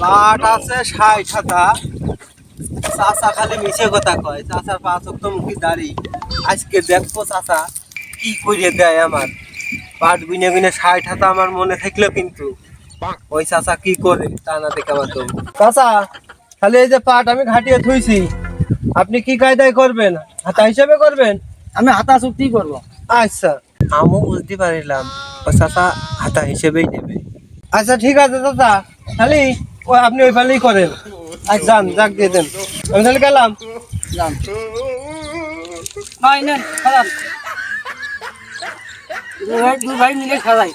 পাট আছে ষাট হাতা। চাচা খালি মিশে কথা কয় চাচার পাঁচ অক্ট মুখি দাড়ি। আজকে দেখব চাচা কি করে দেয় আমার। পাট বিনে বিনে ষাট হাতা আমার মনে থাকল কিন্তু। ওই চাচা কি করে তা না দেখে আমার তো। চাচা খালি এই যে পাট আমি ঘাটিয়ে থুইছি আপনি কি কায়দায় করবেন? হাতা হিসেবে করবেন? আমি হাতা চুক্তি করব। আচ্ছা। আমিও বুঝতে পারিলাম ও চাচা হাতা হিসেবেই নেবে। আচ্ছা ঠিক আছে চাচা। খালি ওই আপনি ওই ফালেই করেন। আচ্ছা যান যাক দিয়ে দেন। আমি তাহলে গেলাম। যান। ভাই নেন খারাপ ভাই দুই ভাই মিলে খেলাই।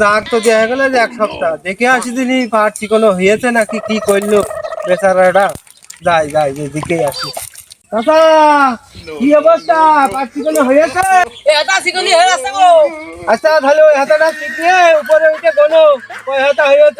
যাক তো দেওয়া গেল যে এক সপ্তাহ। দেখে আসি দিনি পাট চিকনো হয়েছে নাকি কি করল? বেচারাটা যাই যাই যেদিকেই আসি। চাচা কি অবস্থা? হয়েছে? হয়ে আচ্ছা তাহলে ওই হাতাটা শিখিয়ে উপরে উঠে গোনো ওই হাতা হয়েছে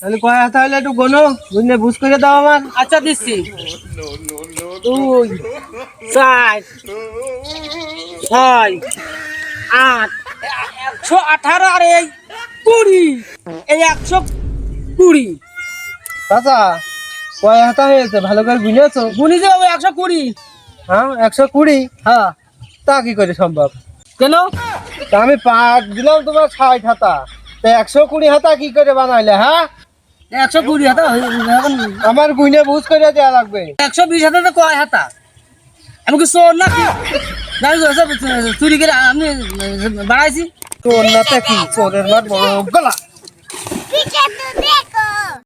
তাহলে কয় হাতা হলে একটু গোনো বুঝলে বুঝ করে দাও আমার। আচ্ছা দিচ্ছি। দুই চার ছয় আট একশো আঠারো আর এই কুড়ি। এই একশো কুড়ি। চাচা কয় হাতা হয়েছে? ভালো করে বুঝেছ? গুনি বাবু একশো কুড়ি। হ্যাঁ একশো কুড়ি? হ্যাঁ তা কি করে সম্ভব? কেন? তা আমি পাঁচ দিলাম তোমার ষাট হাতা। তা একশো কুড়ি হাতা কি করে বানাইলে হ্যাঁ? একশো কুড়ি হাতা এখন আমার গুইনে বুঝ করে দেওয়া লাগবে। একশো বিশ হাতা তো কয় হাতা? আমি কি চোর না চুরি করে আমি বাড়াইছি। তোর না কি? চোরের মাঠ বড় গলা।